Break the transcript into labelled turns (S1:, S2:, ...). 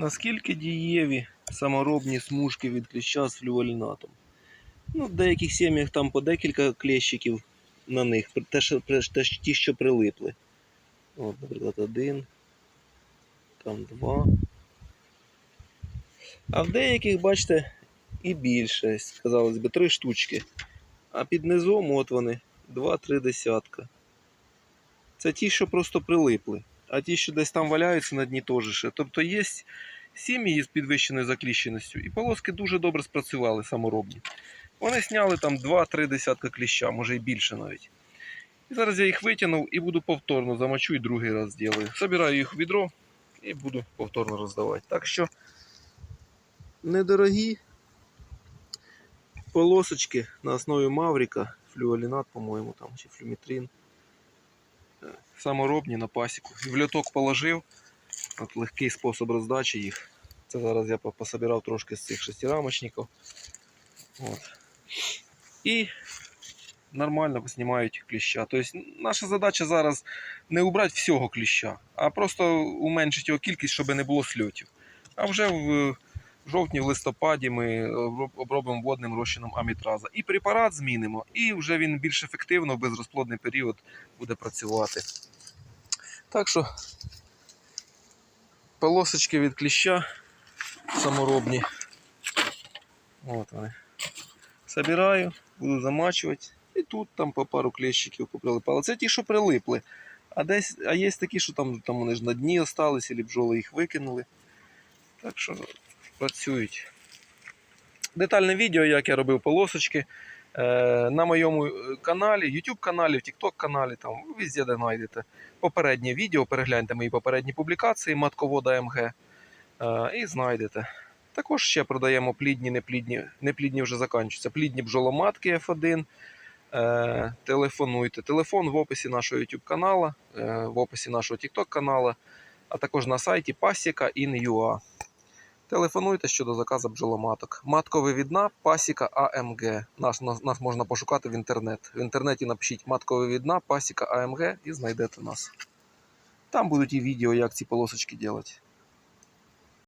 S1: Наскільки дієві саморобні смужки від кліща з флювалінатом? Ну, в деяких сім'ях там по декілька клещиків на них, ті, що прилипли. От, наприклад, один, там два. А в деяких, бачите, і більше, казалось би, три штучки. А під низом от вони, два-три десятка. Це ті, що просто прилипли. А ті, що десь там валяються на дні, теж. Тобто є сім'ї з підвищеною закліщеністю, і полоски дуже добре спрацювали саморобні. Вони сняли там 2-3 десятка кліща, може і більше навіть. І зараз я їх витягнув і буду повторно замочу і другий раз зроблю. Собираю їх у відро і буду повторно роздавати. Так що недорогі полосочки на основі Маврика, флюолінат, по-моєму, там, чи флюмітрин. Саморобні на пасіку. І в льоток положив. От легкий спосіб роздачі їх. Це зараз я пособирав трошки з цих шестирамочників. От. І нормально знімають кліща. Тобто наша задача зараз не убрати всього кліща, а просто уменшити його кількість, щоб не було сльотів. А вже в жовтні, в листопаді ми обробимо водним розчином амітраза. І препарат змінимо, і вже він більш ефективно в безрозплодний період буде працювати. Так що полосочки від кліща саморобні. От вони. Собираю, буду замачувати. І тут там по пару клещиків поприлипало. Це ті, що прилипли. А десь, а є такі, що там, там вони ж на дні остались, або бджоли їх викинули. Так що працюють. Детальне відео, як я робив полосочки. Е, на моєму е, каналі, YouTube каналі, в TikTok каналі, там везде де знайдете. Попереднє відео, перегляньте мої попередні публікації матковода МГ е, і знайдете. Також ще продаємо плідні, неплідні, неплідні вже закінчуються. Плідні бджоломатки F1. Е, телефонуйте. Телефон в описі нашого YouTube каналу, в описі нашого TikTok каналу, а також на сайті Pasika.in.ua. Телефонуйте щодо заказу бджоломаток. Матковивідна Пасіка АМГ. Нас, нас, нас можна пошукати в інтернет. В інтернеті напишіть матковивідна Пасіка АМГ і знайдете нас. Там будуть і відео, як ці полосочки робити.